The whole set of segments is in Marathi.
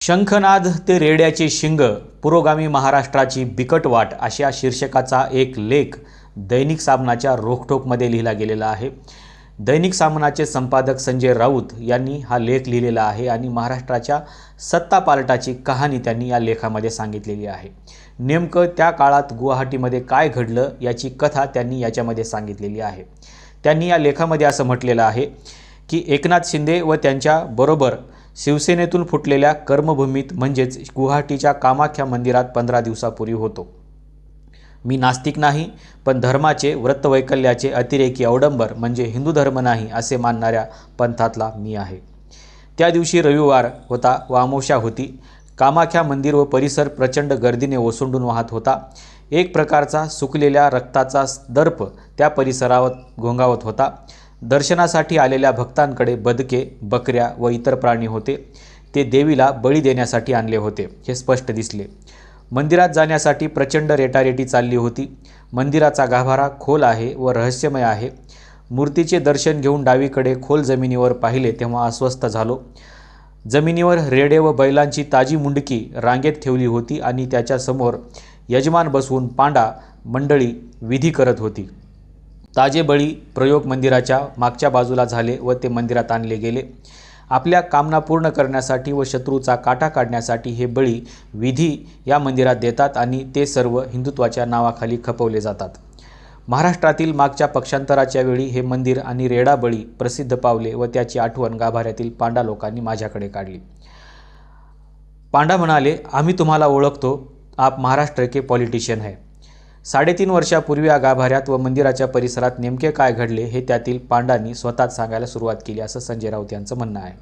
शंखनाद ते रेड्याचे शिंग पुरोगामी महाराष्ट्राची बिकट वाट अशा शीर्षकाचा एक लेख दैनिक सामनाच्या रोखठोकमध्ये लिहिला गेलेला आहे. दैनिक सामनाचे संपादक संजय राऊत यांनी हा लेख लिहिलेला आहे आणि महाराष्ट्राच्या सत्तापालटाची कहाणी त्यांनी या लेखामध्ये सांगितलेली आहे. नेमकं त्या काळात गुवाहाटीमध्ये काय घडलं याची कथा त्यांनी याच्यामध्ये सांगितलेली आहे. त्यांनी या लेखामध्ये असं म्हटलेलं आहे की एकनाथ शिंदे व त्यांच्याबरोबर शिवसेनेतून फुटलेल्या कर्मभूमीत म्हणजेच गुवाहाटीच्या कामाख्या मंदिरात पंधरा दिवसापूर्वी होतो. मी नास्तिक नाही पण धर्माचे व्रतवैकल्याचे अतिरेकी अवडंबर म्हणजे हिंदू धर्म नाही असे मानणाऱ्या पंथातला मी आहे. त्या दिवशी रविवार होता व अमावस्या होती. कामाख्या मंदिर व परिसर प्रचंड गर्दीने ओसंडून वाहत होता. एक प्रकारचा सुकलेल्या रक्ताचा दर्प त्या परिसरावर घोंगावत होता. दर्शनासाठी आलेल्या भक्तांकडे बदके बकऱ्या व इतर प्राणी होते. ते देवीला बळी देण्यासाठी आणले होते हे स्पष्ट दिसले. मंदिरात जाण्यासाठी प्रचंड रेटारेटी चालली होती. मंदिराचा गाभारा खोल आहे व रहस्यमय आहे. मूर्तीचे दर्शन घेऊन डावीकडे खोल जमिनीवर पाहिले तेव्हा अस्वस्थ झालो. जमिनीवर रेडे व बैलांची ताजी मुंडकी रांगेत ठेवली होती आणि त्याच्यासमोर यजमान बसवून पांडा मंडळी विधी करत होती. ताजे बळी प्रयोग मंदिराच्या मागच्या बाजूला झाले व ते मंदिरात आणले गेले. आपल्या कामना पूर्ण करण्यासाठी व शत्रूचा काटा काढण्यासाठी हे बळी विधी या मंदिरात देतात आणि ते सर्व हिंदुत्वाच्या नावाखाली खपवले जातात. महाराष्ट्रातील मागच्या पक्षांतराच्या वेळी हे मंदिर आणि रेडा बळी प्रसिद्ध पावले व त्याची आठवण गाभाऱ्यातील पांडा लोकांनी माझ्याकडे काढली. पांडा म्हणाले आम्ही तुम्हाला ओळखतो. आप महाराष्ट्र के पॉलिटिशियन है. साडेतीन वर्षापूर्वी या गाभाऱ्यात व मंदिराच्या परिसरात नेमके काय घडले हे त्यातील पांडांनी स्वतःच सांगायला सुरुवात केली असं संजय राऊत यांचं म्हणणं आहे.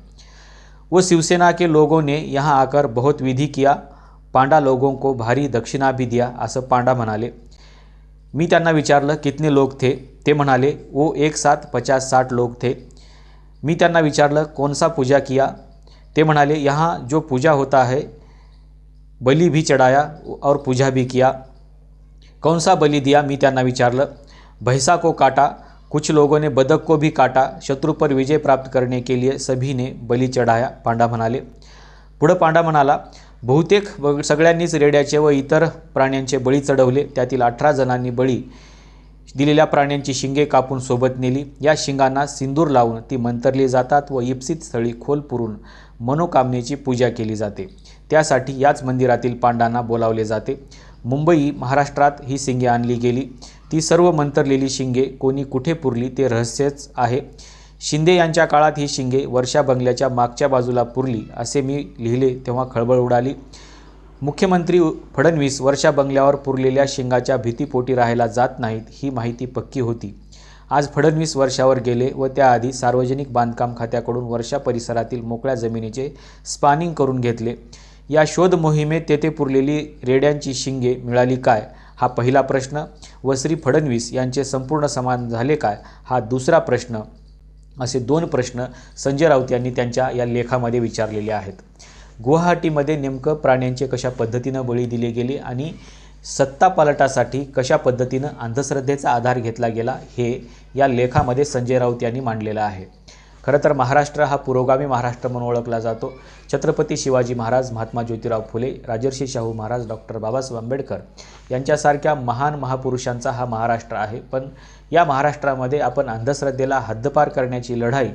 वो शिवसेना के लोगों ने यहाँ आकर बहुत विधी किया पांडा लोगों को भारी दक्षिणा भी दिया असं पांडा म्हणाले. मी त्यांना विचारलं कितने लोग थे? ते म्हणाले वो एक साथ पचास साठ लोक थे. मी त्यांना विचारलं कोणसा पूजा किया? ते म्हणाले यहाँ जो पूजा होता है बली भी चढ़ाया और पूजा भी किया. कौन सा दिया मी त्यांना विचारलं. भैसा को काटा कुछ लोगों ने बदक को भी काटा शत्रु पर विजय प्राप्त करने के लिए सभी ने चढाया पांडा म्हणाले. पुढं पांडा म्हणाला बहुतेक ब- सगळ्यांनीच रेड्याचे व इतर प्राण्यांचे बळी चढवले त्यातील अठरा जणांनी बळी दिलेल्या प्राण्यांची शिंगे कापून सोबत नेली. या शिंगांना सिंदूर लावून ती मंतरली जातात व इप्सित स्थळी खोल पुरून मनोकामनेची पूजा केली जाते. त्यासाठी याच मंदिरातील पांडांना बोलावले जाते. मुंबई महाराष्ट्रात ही शिंगे आणली गेली. ती सर्व मंतरलेली शिंगे कोणी कुठे पुरली ते रहस्यच आहे. शिंदे यांच्या काळात ही शिंगे वर्षा बंगल्याच्या मागच्या बाजूला पुरली असे मी लिहिले तेव्हा खळबळ उडाली. मुख्यमंत्री फडणवीस वर्षा बंगल्यावर पुरलेल्या शिंगाच्या भीतीपोटी राहायला जात नाहीत ही माहिती पक्की होती. आज फडणवीस वर्षावर गेले व त्याआधी सार्वजनिक बांधकाम खात्याकडून वर्षा परिसरातील मोकळ्या जमिनीचे स्पानिंग करून घेतले. या शोध मोहिमेत तेथे पुरलेली रेड्यांची शिंगे मिळाली काय? हा पहिला प्रश्न. व श्री फडणवीस यांचे संपूर्ण समान झाले काय? हा दुसरा प्रश्न. असे दोन प्रश्न संजय राऊत यांनी त्यांच्या या लेखामध्ये विचारलेले आहेत. गुवाहाटीमध्ये नेमकं प्राण्यांचे कशा पद्धतीनं बळी दिले गेले आणि सत्तापालटासाठी कशा पद्धतीनं अंधश्रद्धेचा आधार घेतला गेला हे या लेखामध्ये संजय राऊत यांनी मांडलेलं आहे. खरं तर महाराष्ट्र हा पुरोगामी महाराष्ट्र म्हणून ओळखला जातो. छत्रपती शिवाजी महाराज महात्मा ज्योतिराव फुले राजर्षी शाहू महाराज डॉक्टर बाबासाहेब आंबेडकर यांच्यासारख्या महान महापुरुषांचा हा महाराष्ट्र आहे. पण या महाराष्ट्रामध्ये आपण अंधश्रद्धेला हद्दपार करण्याची लढाई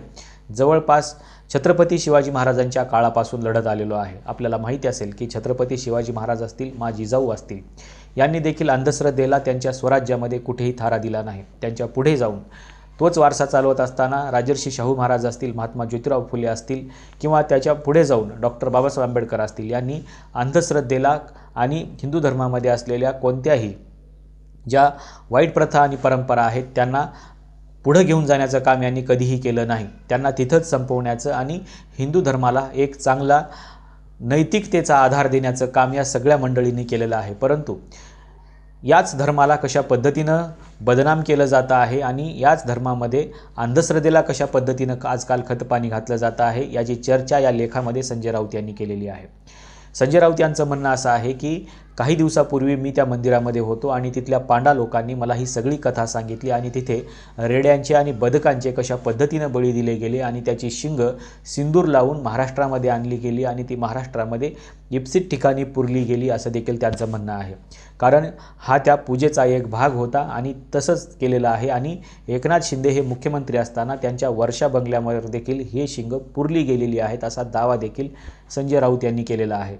जवळपास छत्रपती शिवाजी महाराजांच्या काळापासून लढत आलेलो आहे. आपल्याला माहिती असेल की छत्रपती शिवाजी महाराज असतील मा जिजाऊ असतील यांनी देखील अंधश्रद्धेला त्यांच्या स्वराज्यामध्ये कुठेही थारा दिला नाही. त्यांच्या पुढे जाऊन तोच वारसा चालवत असताना राजर्षी शाहू महाराज असतील महात्मा ज्योतिराव फुले असतील किंवा त्याच्या पुढे जाऊन डॉक्टर बाबासाहेब आंबेडकर असतील यांनी अंधश्रद्धेला आणि हिंदू धर्मामध्ये असलेल्या कोणत्याही ज्या वाईट प्रथा आणि परंपरा आहेत त्यांना पुढं घेऊन जाण्याचं काम यांनी कधीही केलं नाही. त्यांना तिथंच संपवण्याचं आणि हिंदू धर्माला एक चांगला नैतिकतेचा आधार देण्याचं काम या सगळ्या मंडळींनी केलेलं आहे. परंतु याच धर्माला कशा पद्धतीनं बदनाम केलं जातं आहे आणि याच धर्मामध्ये अंधश्रद्धेला कशा पद्धतीनं आजकाल खतपाणी घातलं जातं आहे याची चर्चा या लेखामध्ये संजय राऊत यांनी केलेली आहे. संजय राऊत यांचं म्हणणं असं आहे की काही दिवसापूर्वी मी त्या मंदिरामध्ये होतो आणि तिथल्या पांडा लोकांनी मला ही सगळी कथा सांगितली आणि तिथे रेड्यांचे आणि बदकांचे कशा पद्धतीनं बळी दिले गेले आणि त्याची शिंग सिंदूर लावून महाराष्ट्रामध्ये आणली गेली आणि ती महाराष्ट्रामध्ये इप्सित ठिकाणी पुरली गेली असं देखील त्यांचं म्हणणं आहे. कारण हा त्या पूजेचा एक भाग होता आणि तसंच केलेलं आहे आणि एकनाथ शिंदे हे मुख्यमंत्री असताना त्यांच्या वर्षा बंगल्यावर देखील हे शिंग पुरली गेलेली आहेत असा दावा देखील संजय राऊत यांनी केलेला आहे.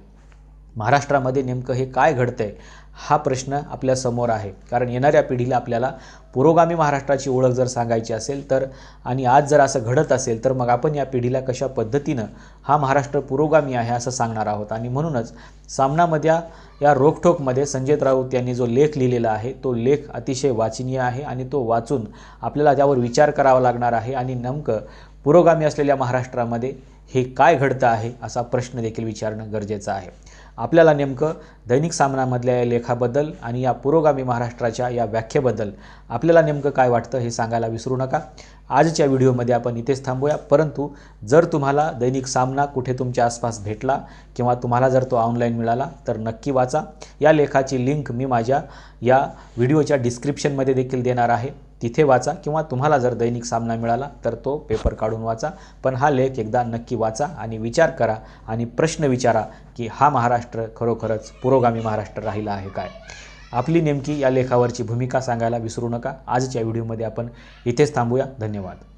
महाराष्ट्रामध्ये नेमकं हे काय घडतंय हा प्रश्न आपल्यासमोर आहे. कारण येणाऱ्या पिढीला आपल्याला पुरोगामी महाराष्ट्राची ओळख जर सांगायची असेल तर आणि आज जर असं घडत असेल तर मग आपण या पिढीला कशा पद्धतीनं हा महाराष्ट्र पुरोगामी आहे असं सांगणार आहोत. आणि म्हणूनच सामनामध्ये या रोखठोकमध्ये संजय राऊत यांनी जो लेख लिहिलेला आहे तो लेख अतिशय वाचनीय आहे आणि तो वाचून आपल्याला त्यावर विचार करावा लागणार आहे आणि नेमकं पुरोगामी असलेल्या महाराष्ट्रामध्ये हे काय घडतं आहे असा प्रश्न देखील विचारणं गरजेचं आहे. आपल्याला नेमकं दैनिक सामनामधल्या या लेखाबद्दल आणि या पुरोगामी महाराष्ट्राच्या या व्याख्येबद्दल आपल्याला नेमकं काय वाटतं हे सांगायला विसरू नका. आजच्या व्हिडिओमध्ये आपण इथेच थांबूया. परंतु जर तुम्हाला दैनिक सामना कुठे तुमच्या आसपास भेटला किंवा तुम्हाला जर तो ऑनलाईन मिळाला तर नक्की वाचा. या लेखाची लिंक मी माझ्या या व्हिडिओच्या डिस्क्रिप्शनमध्ये देखील देणार आहे. तिथे वाचा किंवा तुम्हाला जर दैनिक सामना मिळाला तर तो पेपर काढून वाचा. पण हा लेख एकदा नक्की वाचा आणि विचार करा आणि प्रश्न विचारा की हा महाराष्ट्र खरोखरच पुरोगामी महाराष्ट्र राहिला आहे काय? आपली नेमकी या लेखावरची भूमिका सांगायला विसरू नका. आजच्या व्हिडिओमध्ये आपण इथेच थांबूया. धन्यवाद.